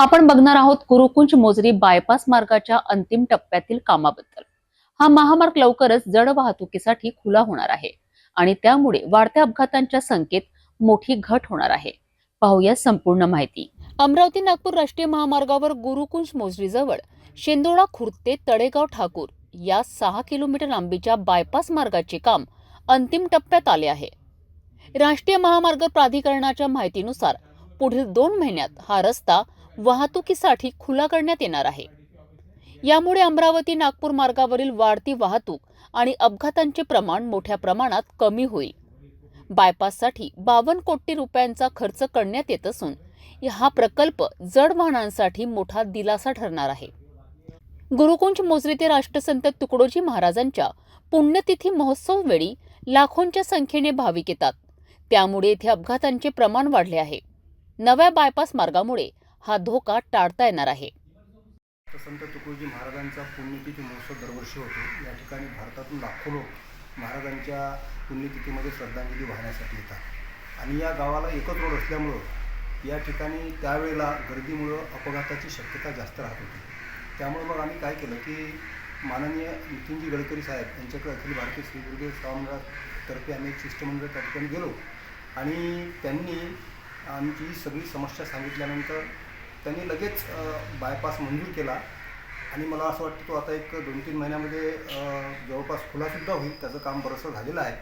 आपण बघणार आहोत कुरुकुंज मोजरी बायपास मार्गाच्या अंतिम टप्प्यातील कामाबद्दल. हा महामार्ग लवकरच जड वाहतुकीसाठी खुला होणार आहे आणि त्यामुळे वाढत्या अपघातांच्या संख्येत मोठी घट होणार आहे. पाहूया संपूर्ण माहिती. अमरावती नागपूर राष्ट्रीय महामार्गावर गुरुकुंज मोजरीजवळ शेंदोळा खुर्द ते तळेगाव ठाकूर या सहा किलोमीटर लांबीच्या बायपास मार्गाचे काम अंतिम टप्प्यात आले आहे. राष्ट्रीय महामार्ग प्राधिकरणाच्या माहितीनुसार पुढील दोन महिन्यात हा रस्ता वाहतुकीसाठी खुला करण्यात येणार आहे. यामुळे अमरावती नागपूर मार्गावरील वाढती वाहतूक आणि अपघातांचे प्रमाण मोठ्या प्रमाणात कमी होईल. बायपाससाठी बावन्न कोटी रुपयांचा खर्च करण्यात येत असून हा प्रकल्प जड वाहनांसाठी मोठा दिलासा ठरणार आहे. गुरुकुंज मोजरी ते राष्ट्रसंत तुकडोजी महाराजांच्या पुण्यतिथी महोत्सव वेळी लाखोंच्या संख्येने भाविक येतात. त्यामुळे येथे अपघातांचे प्रमाण वाढले आहे. नव्या बायपास मार्गामुळे हा धोका टाळता येणार आहे. संत तुकडोजी महाराजांचा पुण्यतिथी महोत्सव दरवर्षी होतो. या ठिकाणी भारतातून लाखो लोक महाराजांच्या पुण्यतिथीमध्ये श्रद्धांजली वाहण्यासाठी येतात. आणि या गावाला एकच रोड असल्यामुळं या ठिकाणी त्यावेळेला गर्दीमुळं अपघाताची शक्यता जास्त राहत होती. त्यामुळे मग आम्ही काय केलं की माननीय नितीनजी गडकरी साहेब यांच्याकडे अखिल भारतीय श्रीदुर्ग गुरुदेव आम्ही एक शिष्टमंडळ त्या ठिकाणी गेलो. आणि त्यांनी आमची सगळी समस्या सांगितल्यानंतर त्यांनी लगेच बायपास मंजूर केला. आणि मला असं वाटतं तो आता एक दोन तीन महिन्यामध्ये जवळपास खुलासुद्धा होईल. त्याचं काम बरंचसं झालेलं आहे.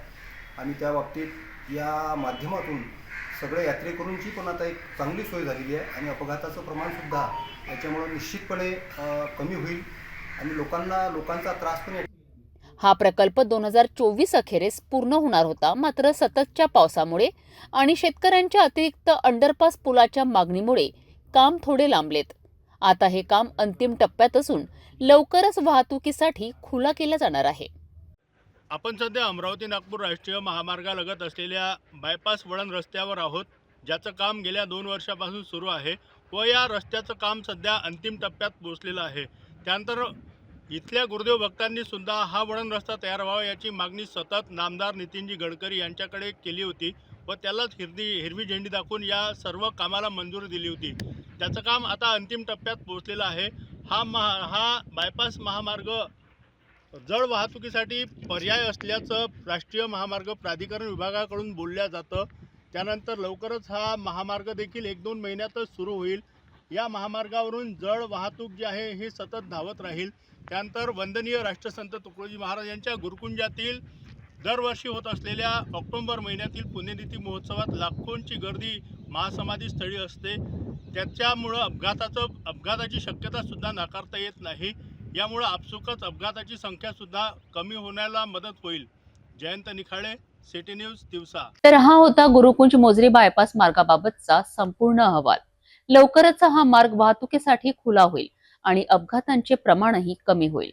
आणि त्या बाबतीत या माध्यमातून सगळ्या यात्रेकरूंची पण आता एक चांगली सोय झालेली आहे. आणि अपघाताचं प्रमाणसुद्धा याच्यामुळं निश्चितपणे कमी होईल. आणि लोकांना लोकांचा त्रास पण हा प्रकल्प दोन हजार चोवीस अखेरीस पूर्ण होणार होता. मात्र सततच्या पावसामुळे आणि शेतकऱ्यांच्या अतिरिक्त अंडरपास पुलाच्या मागणीमुळे काम थोडे लांबलेत. आता हे काम अंतिम टप्प्यात असून लवकरच वाहतुकीसाठी खुला केला जाणार आहे. आपण सध्या अमरावती नागपूर राष्ट्रीय महामार्गालगत असलेल्या बायपास वळण रस्त्यावर आहोत ज्याचं काम गेल्या दोन वर्षापासून सुरू आहे व या रस्त्याचं काम सध्या अंतिम टप्प्यात पोहोचलेलं आहे. त्यानंतर इथल्या गुरुदेव भक्तांनी सुद्धा हा वळण रस्ता तयार व्हावा याची मागणी सतत नामदार नितीनजी गडकरी यांच्याकडे केली होती. व त्यालाच हिरदी हिरवी झेंडी दाखवून या सर्व कामाला मंजुरी दिली होती. त्याचं काम आता अंतिम टप्प्यात पोहोचलेलं आहे. हा महा हा बायपास महामार्ग जड वाहतुकीसाठी पर्याय असल्याचं राष्ट्रीय महामार्ग प्राधिकरण विभागाकडून बोलल्या जातं. त्यानंतर लवकरच हा महामार्ग देखील एक दोन महिन्यातच सुरू होईल. या महामार्गावरून जड वाहतूक जी आहे ही सतत धावत राहील. त्यानंतर वंदनीय राष्ट्रसंत तुकडोजी महाराज यांच्या गुरुकुंजातील दरवर्षी होत असलेल्या ऑक्टोबर महिन्यातील पुण्यतिथी महोत्सवात लाखोंची गर्दी महासमाधी स्थळी असते. त्याच्यामुळं अपघाताचं अपघाताची शक्यतासुद्धा नाकारता येत नाही. यामुळं आपसुकच अपघाताची संख्यासुद्धा कमी होण्याला मदत होईल. जयंत निखाळे सिटी न्यूज दिवसा. तर हा होता गुरुकुंज मोजरी बायपास मार्गाबाबतचा संपूर्ण अहवाल. लवकरच हा मार्ग वाहतुकीसाठी खुला होईल आणि अपघातांचे प्रमाणही कमी होईल.